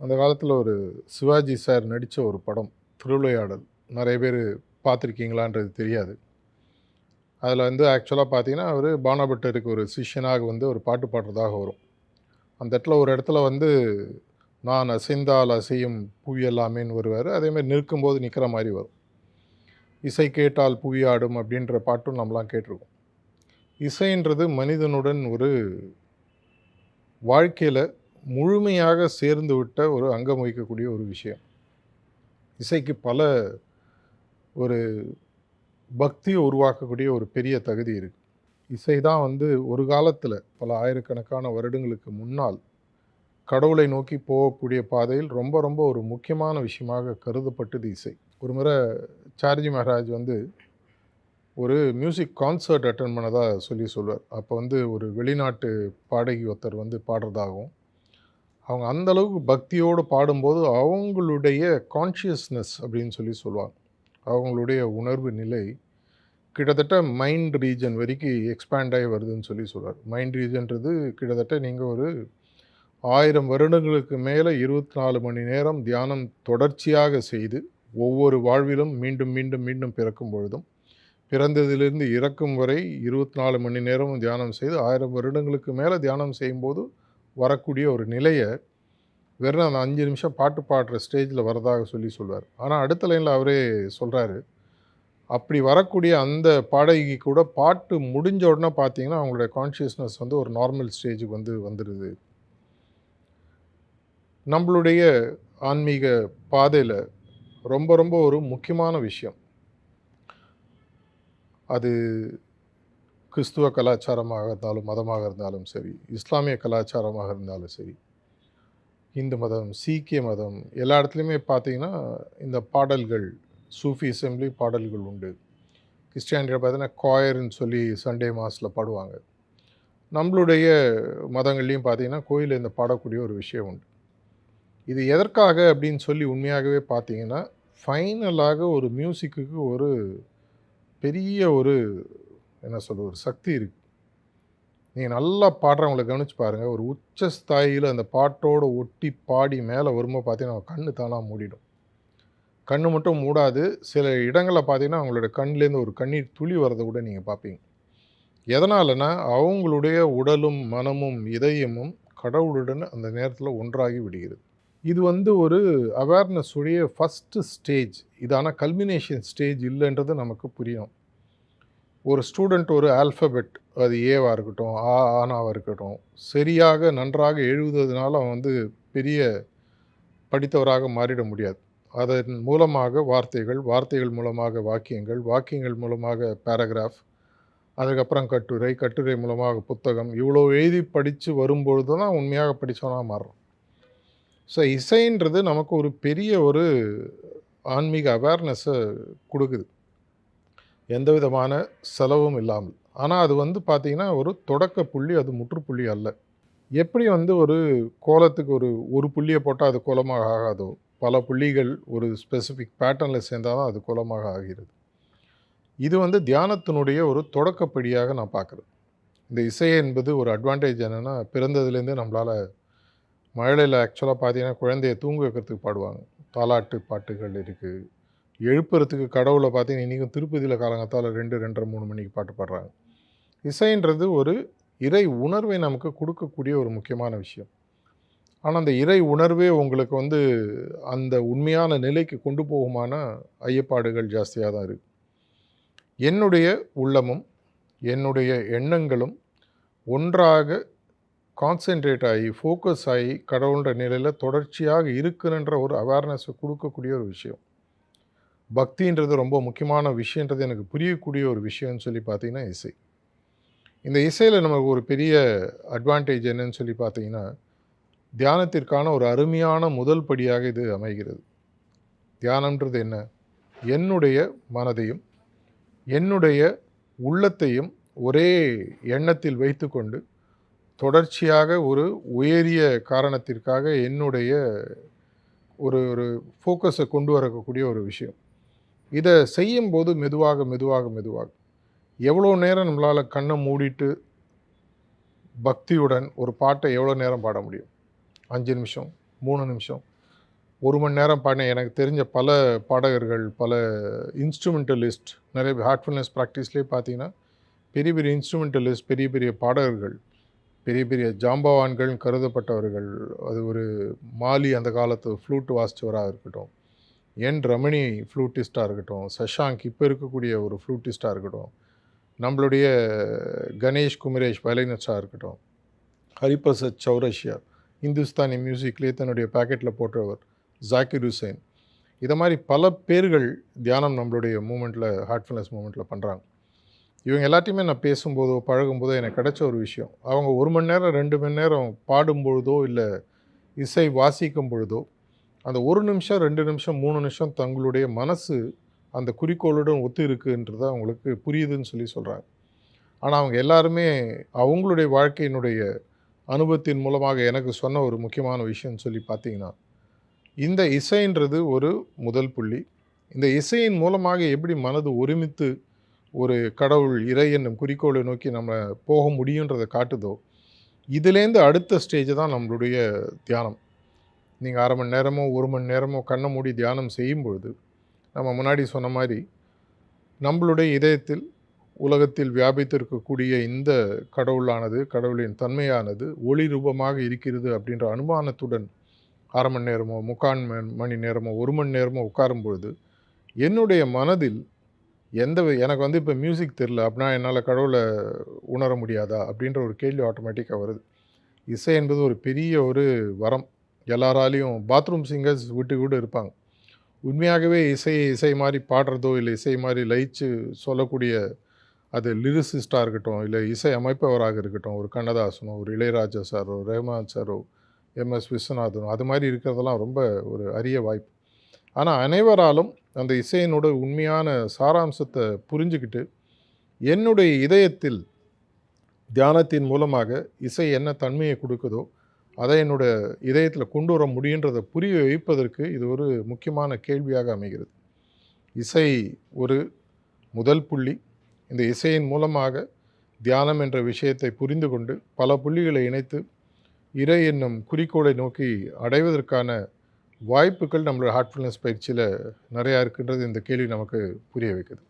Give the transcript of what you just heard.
அந்த காலத்தில் ஒரு சிவாஜி சார் நடித்த ஒரு படம் திருவிளையாடல். நிறைய பேர் பார்த்துருக்கீங்களான்றது தெரியாது. அதில் வந்து ஆக்சுவலாக பார்த்தீங்கன்னா அவர் பானாபட்டருக்கு ஒரு சிஷ்யனாக வந்து ஒரு பாட்டு பாடுறதாக வரும். அந்த இடத்துல ஒரு இடத்துல வந்து நான் அசைந்தால் அசையும் புவியெல்லாமேன்னு வருவார். அதேமாதிரி நிற்கும்போது நிற்கிற மாதிரி வரும். இசை கேட்டால் புவியாடும் அப்படின்ற பாட்டும் நம்மலாம் கேட்டிருக்கோம். இசைன்றது மனிதனுடன் ஒரு வாழ்க்கையில் முழுமையாக சேர்ந்து விட்ட ஒரு அங்கம் வகிக்கக்கூடிய ஒரு விஷயம். இசைக்கு பல ஒரு பக்தியை உருவாக்கக்கூடிய ஒரு பெரிய தகுதி இருக்குது இசை தான் வந்து ஒரு காலத்தில் பல ஆயிரக்கணக்கான வருடங்களுக்கு முன்னால் கடவுளை நோக்கி போகக்கூடிய பாதையில் ரொம்ப ரொம்ப ஒரு முக்கியமான விஷயமாக கருதப்பட்டது இசை. ஒரு முறை சார்ஜி மகாராஜ் வந்து ஒரு மியூசிக் கான்சர்ட் அட்டன் பண்ணதாக சொல்லி சொல்வார். அப்போ வந்து ஒரு வெளிநாட்டு பாடகி ஒருத்தர் வந்து பாடுறதாகவும் அவங்க அந்த அளவுக்கு பக்தியோடு பாடும்போது அவங்களுடைய கான்ஷியஸ்னஸ் அப்படின்னு சொல்லி சொல்லுவாங்க. அவங்களுடைய உணர்வு நிலை கிட்டத்தட்ட மைண்ட் ரீஜன் வரைக்கும் எக்ஸ்பேண்ட் ஆகி வருதுன்னு சொல்லி சொல்கிறார் மைண்ட் ரீஜன்றது கிட்டத்தட்ட நீங்கள் ஒரு ஆயிரம் வருடங்களுக்கு மேலே இருபத்தி நாலு மணி நேரம் தியானம் தொடர்ச்சியாக செய்து ஒவ்வொரு வாழ்விலும் மீண்டும் மீண்டும் மீண்டும் பிறக்கும் பொழுதும் பிறந்ததிலிருந்து இறக்கும் வரை இருபத்தி நாலு மணி நேரமும் தியானம் செய்து ஆயிரம் வருடங்களுக்கு மேலே தியானம் செய்யும்போது வரக்கூடிய ஒரு நிலையை வெறும் அந்த அஞ்சு நிமிஷம் பாட்டு பாடுற ஸ்டேஜில் வரதாக சொல்லி சொல்வார். ஆனால் அடுத்த லைனில் அவரே சொல்கிறாரு அப்படி வரக்கூடிய அந்த பாடகி கூட பாட்டு முடிஞ்ச உடனே பார்த்தீங்கன்னா அவங்களுடைய கான்ஷியஸ்னஸ் வந்து ஒரு நார்மல் ஸ்டேஜுக்கு வந்து வந்துடுது நம்மளுடைய ஆன்மீக பாதையில் ரொம்ப ரொம்ப ஒரு முக்கியமான விஷயம். அது கிறிஸ்துவ கலாச்சாரமாக இருந்தாலும் மதமாக இருந்தாலும் சரி இஸ்லாமிய கலாச்சாரமாக இருந்தாலும் சரி இந்து மதம் சீக்கிய மதம் எல்லா இடத்துலையுமே பார்த்தீங்கன்னா இந்த பாடல்கள் சூஃபி அசம்பிளி பாடல்கள் உண்டு. கிறிஸ்டியானியில் பார்த்தீங்கன்னா காயர்னு சொல்லி சண்டே மாதத்தில் பாடுவாங்க. நம்மளுடைய மதங்கள்லேயும் பார்த்தீங்கன்னா கோயிலில் இந்த பாடக்கூடிய ஒரு விஷயம் உண்டு. இது எதற்காக அப்படின்னு சொல்லி உண்மையாகவே பார்த்தீங்கன்னா ஃபைனலாக ஒரு மியூசிக்குக்கு ஒரு பெரிய ஒரு என்ன சொல்ல ஒரு சக்தி இருக்குது நீங்கள் நல்லா பாடுறவங்கள கவனிச்சு பாருங்கள் ஒரு உச்ச ஸ்தாயில் அந்த பாட்டோடு ஒட்டி பாடி மேலே வரும்போது பார்த்தீங்கன்னா கண்ணு தானாக மூடிடும். கண்ணு மட்டும் மூடாது. சில இடங்களில் பார்த்தீங்கன்னா அவங்களோட கண்லேருந்து ஒரு கண்ணீர் துளி வரதை கூட நீங்கள் பார்ப்பீங்க எதனாலனா அவங்களுடைய உடலும் மனமும் இதயமும் கடவுளுடன் அந்த நேரத்தில் ஒன்றாகி விடுகிறது. இது வந்து ஒரு அவேர்னஸ் உடைய ஃபஸ்ட்டு ஸ்டேஜ் இதான கல்மினேஷன் ஸ்டேஜ் இல்லைன்றது நமக்கு புரியும். ஒரு ஸ்டூடெண்ட் ஒரு ஆல்ஃபபெட் அது ஏவாக இருக்கட்டும் ஆ ஆனாவாக இருக்கட்டும் சரியாக நன்றாக எழுதுவதனால அவன் வந்து பெரிய படித்தவராக மாறிட முடியாது. அதன் மூலமாக வார்த்தைகள் வார்த்தைகள் மூலமாக வாக்கியங்கள் வாக்கியங்கள் மூலமாக பேராகிராஃப் அதுக்கப்புறம் கட்டுரை கட்டுரை மூலமாக புத்தகம் இவ்வளோ எழுதி படித்து வரும்பொழுது தான் உண்மையாக படித்தவனாக மாறுறோம் ஸோ இசைன்றது நமக்கு ஒரு பெரிய ஒரு ஆன்மீக அவேர்னஸை கொடுக்குது. எந்த விதமான செலவும் இல்லாமல். ஆனால் அது வந்து பார்த்திங்கன்னா ஒரு தொடக்க புள்ளி அது முற்றுப்புள்ளி அல்ல. எப்படி வந்து ஒரு கோலத்துக்கு ஒரு ஒரு புள்ளியை போட்டால் அது கோலமாக ஆகாதோ பல புள்ளிகள் ஒரு ஸ்பெசிஃபிக் பேட்டர்னில் சேர்ந்தால் தான் அது கோலமாக ஆகிறது. இது வந்து தியானத்தினுடைய ஒரு தொடக்கப்படியாக நான் பார்க்குறேன் இந்த இசை என்பது ஒரு அட்வான்டேஜ் என்னென்னா பிறந்ததுலேருந்தே நம்மளால் மழையில் ஆக்சுவலாக பார்த்தீங்கன்னா குழந்தைய தூங்க வைக்கிறதுக்கு பாடுவாங்க. தாலாட்டு பாட்டுகள் இருக்குது எழுப்புறதுக்கு கடவுளை பார்த்தீங்கன்னா இன்றைக்கும் திருப்பதியில் காலங்கத்தால் ரெண்டு ரெண்டரை மூணு மணிக்கு பாட்டு பாடுறாங்க. இசைன்றது ஒரு இறை உணர்வை நமக்கு கொடுக்கக்கூடிய ஒரு முக்கியமான விஷயம். ஆனால் அந்த இறை உணர்வே உங்களுக்கு வந்து அந்த உண்மையான நிலைக்கு கொண்டு போகுமான ஐயப்பாடுகள் ஜாஸ்தியாக தான் இருக்குது என்னுடைய உள்ளமும் என்னுடைய எண்ணங்களும் ஒன்றாக கான்சென்ட்ரேட் ஆகி ஃபோக்கஸ் ஆகி கடவுள்ன்ற நிலையில் தொடர்ச்சியாக இருக்குன்ற ஒரு அவேர்னஸை கொடுக்கக்கூடிய ஒரு விஷயம். பக்தின்றது ரொம்ப முக்கியமான விஷயன்றது எனக்கு புரியக்கூடிய ஒரு விஷயம்னு சொல்லி பார்த்தீங்கன்னா இசை. இந்த இசையில் நமக்கு ஒரு பெரிய அட்வான்டேஜ் என்னன்னு சொல்லி பார்த்தீங்கன்னா தியானத்திற்கான ஒரு அருமையான முதல் படியாக இது அமைகிறது. தியானம்ன்றது என்ன? என்னுடைய மனதையும் என்னுடைய உள்ளத்தையும் ஒரே எண்ணத்தில் வைத்துக்கொண்டு தொடர்ச்சியாக ஒரு உயரிய காரணத்திற்காக என்னுடைய ஒரு ஒரு ஃபோக்கஸை கொண்டு வரக்கூடிய ஒரு விஷயம். இதை செய்யும்போது மெதுவாக மெதுவாக மெதுவாக. எவ்வளோ நேரம் நம்மளால் கண்ணை மூடிட்டு பக்தியுடன் ஒரு பாட்டை எவ்வளோ நேரம் பாட முடியும்? அஞ்சு நிமிஷம் மூணு நிமிஷம். ஒரு மணி நேரம் பாடின எனக்கு தெரிஞ்ச பல பாடகர்கள் பல இன்ஸ்ட்ருமெண்டலிஸ்ட் நிறைய ஹார்ட்ஃபுல்னஸ் ப்ராக்டிஸ்லேயே பார்த்தீங்கன்னா பெரிய பெரிய இன்ஸ்ட்ருமெண்டலிஸ்ட் பெரிய பெரிய பாடகர்கள் பெரிய பெரிய ஜாம்பவான்கள் கருதப்பட்டவர்கள் அது ஒரு மாலி அந்த காலத்து ஃப்ளூட் வாசித்தவராக இருக்கட்டும் என் ரமணி ஃப்ளூட்டிஸ்ட்டாக இருக்கட்டும் சஷாங்க் இப்போ இருக்கக்கூடிய ஒரு ஃப்ளூட்டிஸ்டாக இருக்கட்டும் நம்மளுடைய கணேஷ் குமரேஷ் வயலினிஸ்டாக இருக்கட்டும் ஹரிபிரசாத் சௌரஷ்யா இந்துஸ்தானி மியூசிக்லேயே தன்னுடைய பேக்கெட்டில் போட்டவர் ஜாக்கிர் ஹுசைன். இதை மாதிரி பல பேர்கள் தியானம் நம்மளுடைய மூமெண்ட்டில் ஹார்ட்ஃபுல்னஸ் மூமெண்ட்டில் பண்ணுறாங்க இவங்க எல்லாத்தையுமே நான் பேசும்போதோ பழகும்போதோ எனக்கு கிடைச்ச ஒரு விஷயம். அவங்க ஒரு மணி நேரம் ரெண்டு மணி நேரம் பாடும் பொழுதோ இல்லை இசை வாசிக்கும் பொழுதோ அந்த ஒரு நிமிஷம் ரெண்டு நிமிஷம் மூணு நிமிஷம் தங்களுடைய மனசு அந்த குறிக்கோளுடன் ஒத்து இருக்குன்றது அவங்களுக்கு புரியுதுன்னு சொல்லி சொல்கிறாங்க ஆனால் அவங்க எல்லாருமே அவங்களுடைய வாழ்க்கையினுடைய அனுபவத்தின் மூலமாக எனக்கு சொன்ன ஒரு முக்கியமான விஷயம்னு சொல்லி பார்த்தீங்கன்னா இந்த இசைன்றது ஒரு முதல் புள்ளி. இந்த இசையின் மூலமாக எப்படி மனது ஒருமித்து ஒரு கடவுள் இறை என்னும் குறிக்கோளை நோக்கி நம்ம போக முடியுன்றதை காட்டுதோ இதுலேருந்து அடுத்த ஸ்டேஜ் தான் நம்மளுடைய தியானம். நீங்கள் அரை மணி நேரமோ ஒரு மணி நேரமோ கண்ணை மூடி தியானம் செய்யும் பொழுது நம்ம முன்னாடி சொன்ன மாதிரி நம்மளுடைய இதயத்தில் உலகத்தில் வியாபித்திருக்கக்கூடிய இந்த கடவுளானது கடவுளின் தன்மையானது ஒளி ரூபமாக இருக்கிறது அப்படின்ற அனுமானத்துடன் அரை மணி நேரமோ முக்கால் மணி- நேரமோ ஒரு மணி நேரமோ உட்காரும் பொழுது என்னுடைய மனதில் எந்த எனக்கு வந்து இப்போ மியூசிக் தெரில அப்படின்னா என்னால் கடவுளை உணர முடியாதா அப்படின்ற ஒரு கேள்வி ஆட்டோமேட்டிக்காக வருது. இசை என்பது ஒரு பெரிய ஒரு வரம். எல்லாராலையும் பாத்ரூம் சிங்கர்ஸ் விட்டு கூட இருப்பாங்க. உண்மையாகவே இசை இசை மாதிரி பாடுறதோ இல்லை இசை மாதிரி லயிச்சு சொல்லக்கூடிய அது லிரிசிஸ்டாக இருக்கட்டும் இல்லை இசை அமைப்பவராக இருக்கட்டும் ஒரு கண்ணதாசனோ ஒரு இளையராஜா சாரோ ரஹ்மான் சாரோ எம்எஸ் விஸ்வநாதனோ அது மாதிரி இருக்கிறதெல்லாம் ரொம்ப ஒரு அரிய வாய்ப்பு. ஆனால் அனைவராலும் அந்த இசையினோட உண்மையான சாராம்சத்தை புரிஞ்சுக்கிட்டு என்னுடைய இதயத்தில் தியானத்தின் மூலமாக இசை என்ன தன்மையை கொடுக்குதோ அதை என்னோட இதயத்தில் கொண்டு வர முடியுன்றதை புரிய வைப்பதற்கு இது ஒரு முக்கியமான கேள்வியாக அமைகிறது. இசை ஒரு முதல் புள்ளி. இந்த இசையின் மூலமாக தியானம் என்ற விஷயத்தை புரிந்து கொண்டு பல புள்ளிகளை இணைத்து இறை என்னும் குறிக்கோளை நோக்கி அடைவதற்கான வாய்ப்புகள் நம்மளோட ஹார்ட்ஃபுல்னஸ் பயிற்சியில் நிறையா இருக்குன்றது. இந்த கேள்வி நமக்கு புரிய வைக்குது.